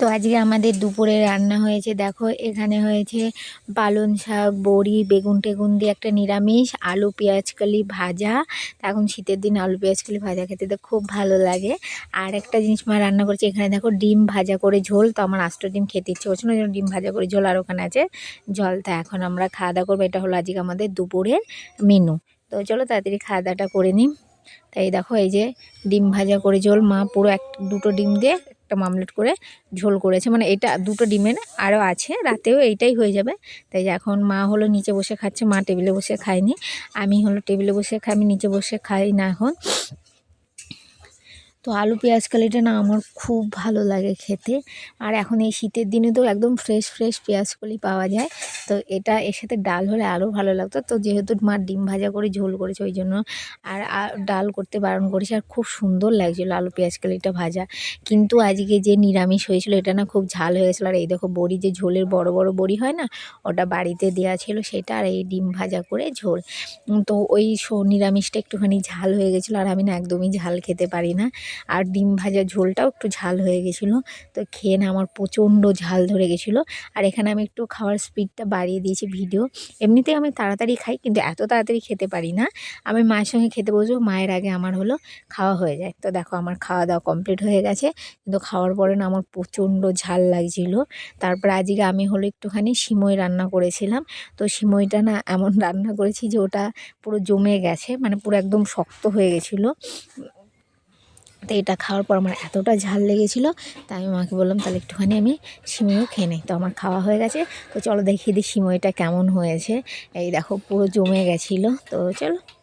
তো আজকে আমাদের দুপুরে রান্না হয়েছে, দেখো এখানে হয়েছে পালং শাক, বড়ি, বেগুন টেগুন দিয়ে একটা নিরামিষ, আলু, পেঁয়াজ কালি ভাজা। এখন শীতের দিন আলু, পেঁয়াজ কালি ভাজা খেতে তো খুব ভালো লাগে। আর একটা জিনিস মা রান্না করেছে, এখানে দেখো ডিম ভাজা করে ঝোল, তো আমার আষ্ট ডিম খেতে ইচ্ছে করছে না ডিম ভাজা করে ঝোল আর ওখানে আছে জল। তা এখন আমরা খাওয়া দাওয়া করব, এটা হলো আজকে আমাদের দুপুরের মেনু। তো চলো তাড়াতাড়ি খাওয়া দাওয়াটা করে নিই। তাই দেখো এই যে ডিম ভাজা করে ঝোল, মা পুরো এক, দুটো ডিম দিয়ে একটা মামলেট করে ঝোল করেছে। মানে এটা দুটো ডিমের আরও আছে, রাতেও এইটাই হয়ে যাবে। তাই যে এখন মা হলো নিচে বসে খাচ্ছে, মা টেবিলে বসে খায়নি। আমি হলো টেবিলে বসে খাই, আমি নিচে বসে খাই না এখন। তো আলু, পেঁয়াজ, কলিটা না আমার খুব ভালো লাগে খেতে। আর এখন এই শীতের দিনে তো একদম ফ্রেশ ফ্রেশ পেঁয়াজ কলি পাওয়া যায়। তো এটা এর সাথে ডাল হলে আরও ভালো লাগতো। তো যেহেতু মা ডিম ভাজা করে ঝোল করেছে ওই জন্য আর ডাল করতে বারণ করেছে আর খুব সুন্দর লাগছিল আলু, পেঁয়াজ, কালিটা ভাজা। কিন্তু আজকে যে নিরামিষ হয়েছিল এটা না খুব ঝাল হয়ে গেছিল। আর এই দেখো বড়ি যে ঝোলের বড় বড় বড়ি হয় না, ওটা বাড়িতে দেওয়া ছিল সেটা আর এই ডিম ভাজা করে ঝোল। তো ওই নিরামিষটা একটুখানি ঝাল হয়ে গেছিল আর আমি না একদমই ঝাল খেতে পারি না। আর ডিম ভাজা ঝোলটাও একটু ঝাল হয়ে গেছিল। তো খেয়ে না আমার প্রচণ্ড ঝাল ধরে গেছিল। আর এখানে আমি একটু খাওয়ার স্পিডটা বাড়িয়ে দিয়েছি ভিডিও। এমনিতেই আমি তাড়াতাড়ি খাই কিন্তু এত তাড়াতাড়ি খেতে পারি না। আমি মায়ের সঙ্গে খেতে বসবো, মায়ের আগে আমার হলো খাওয়া হয়ে যায়। তো দেখো আমার খাওয়া দাওয়া কমপ্লিট হয়ে গেছে। কিন্তু খাওয়ার পরে না আমার প্রচণ্ড ঝাল লাগছিল। তারপর আজকে আমি হলো একটুখানি সিমই রান্না করেছিলাম। তো সিমইটা না এমন রান্না করেছি যে ওটা পুরো জমে গেছে মানে পুরো একদম শক্ত হয়ে গেছিল। তো এটা খাওয়ার পর আমার এতটা ঝাল লেগেছিল, তাই আমি মাকে বললাম, তাহলে একটুখানি আমি সিমইও খেয়ে নিই। তো আমার খাওয়া হয়ে গেছে। তো চলো দেখিয়ে দিই সিমইটা কেমন হয়েছে। এই দেখো পুরো জমে গেছিল। তো চলো।